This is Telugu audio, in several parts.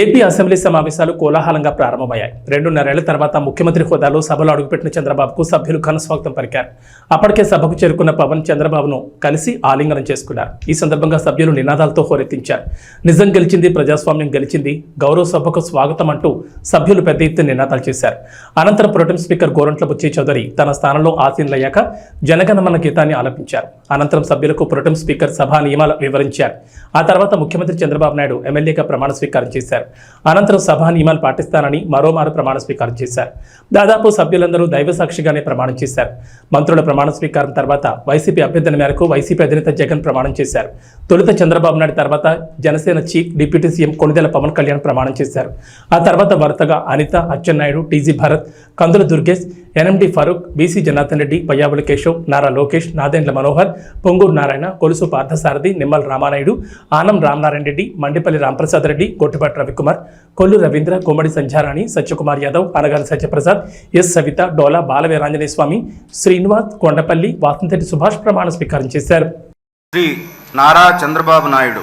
ఏపీ అసెంబ్లీ సమావేశాలు కోలాహలంగా ప్రారంభమయ్యాయి. రెండున్నరేళ్ళ తర్వాత ముఖ్యమంత్రి హోదాలో సభలో అడుగుపెట్టిన చంద్రబాబుకు సభ్యులు ఘనస్వాగతం పలికారు. అప్పటికే సభకు చేరుకున్న పవన్ చంద్రబాబును కలిసి ఆలింగనం చేసుకున్నారు. ఈ సందర్భంగా సభ్యులు నినాదాలతో హోరెత్తించారు. నిజం గెలిచింది ప్రజాస్వామ్యం గెలిచింది గౌరవ సభకు స్వాగతం అంటూ సభ్యులు పెద్ద ఎత్తున నినాదాలు చేశారు. అనంతరం pro tem speaker Gorantla Butchi Chowdary తన స్థానంలో ఆసీనులయ్యాక జనగణమన గీతాన్ని ఆలపించారు. అనంతరం సభ్యులకు ప్రొటం స్పీకర్ సభా నియమాలు వివరించారు. ఆ తర్వాత ముఖ్యమంత్రి చంద్రబాబు నాయుడు ఎమ్మెల్యేగా ప్రమాణ స్వీకారం చేశారు. అనంతరం సభా నియమాలు పాటిస్తానని మరోమారు ప్రమాణ స్వీకారం చేశారు. దాదాపు సభ్యులందరూ దైవ సాక్షిగానే ప్రమాణం చేశారు. మంత్రుల ప్రమాణ స్వీకారం తర్వాత వైసీపీ అభ్యర్థన మేరకు వైసీపీ అధినేత జగన్ ప్రమాణం చేశారు. తొలుత చంద్రబాబు నాయుడు తర్వాత Janasena chief deputy CM Konidela Pawan Kalyan ప్రమాణం చేశారు. ఆ తర్వాత వరుసగా Anitha Atchannaidu TG Bharath Kandula Durgesh NMD Farooq BC Janardhan Reddy Payyavula Keshav Nara Lokesh Nadendla Manohar Ponguru Narayana Kolusu Parthasarathy Nimmala Ramanaidu Anam Ramanarayana Reddy Mandipalli Ramprasad Reddy Gottipati Ravikumar Kollu Ravindra Komadi Sandhyarani Satyakumar Yadav Anagani Satyaprasad S Savitha Dola Balaveeranjaneya Swamy Srinivas Kondapalli Vasantati Subhash ప్రమాణ స్వీకారం చేశారు. శ్రీ నారా చంద్రబాబు నాయుడు.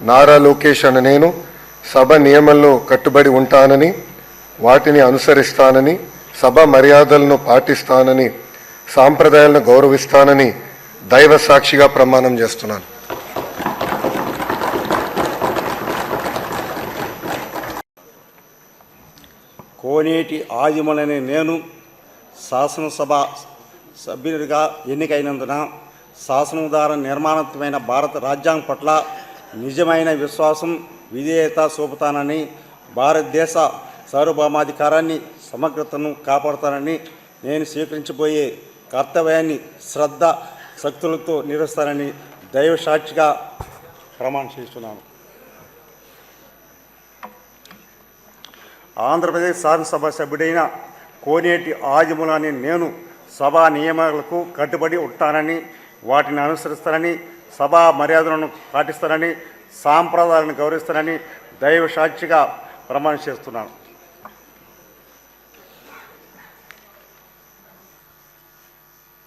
నారా లోకేష్ అన్న నేను సభ నియమంలో కట్టుబడి ఉంటానని వాటిని అనుసరిస్తానని సభ మర్యాదలను పాటిస్తానని సాంప్రదాయాలను గౌరవిస్తానని దైవ సాక్షిగా ప్రమాణం చేస్తున్నాను. కోనేటి ఆదిమలని నేను శాసనసభ సభ్యుడిగా ఎన్నికైనందున శాసనం ద్వారా నిర్మాణత్వమైన భారత రాజ్యాంగం పట్ల నిజమైన విశ్వాసం విధేయత చూపుతానని భారతదేశ సార్వభౌమాధికారాన్ని సమగ్రతను కాపాడుతానని నేను స్వీకరించబోయే కర్తవ్యాన్ని శ్రద్ధ శక్తులతో నిర్వహిస్తానని దైవ సాక్షిగా ప్రమాణం చేస్తున్నాను. ఆంధ్రప్రదేశ్ శాసనసభ సభ్యుడైన కోనేటి ఆదిములని నేను సభా నియమాలకు కట్టుబడి ఉంటానని వాటిని అనుసరిస్తానని సభా మర్యాదలను పాటిస్తానని సాంప్రదాయాలను గౌరవిస్తానని దైవ సాక్షిగా ప్రమాణం చేస్తున్నాను.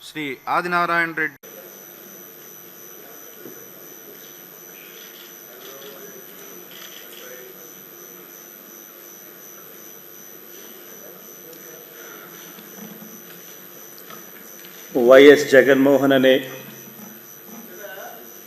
శ్రీ ఆదినారాయణ రెడ్డి వైఎస్ జగన్మోహన్ అనే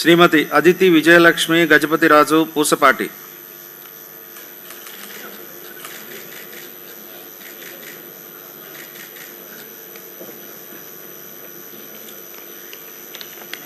శ్రీమతి అదితి విజయలక్ష్మి గజపతిరాజు పూసపాటి.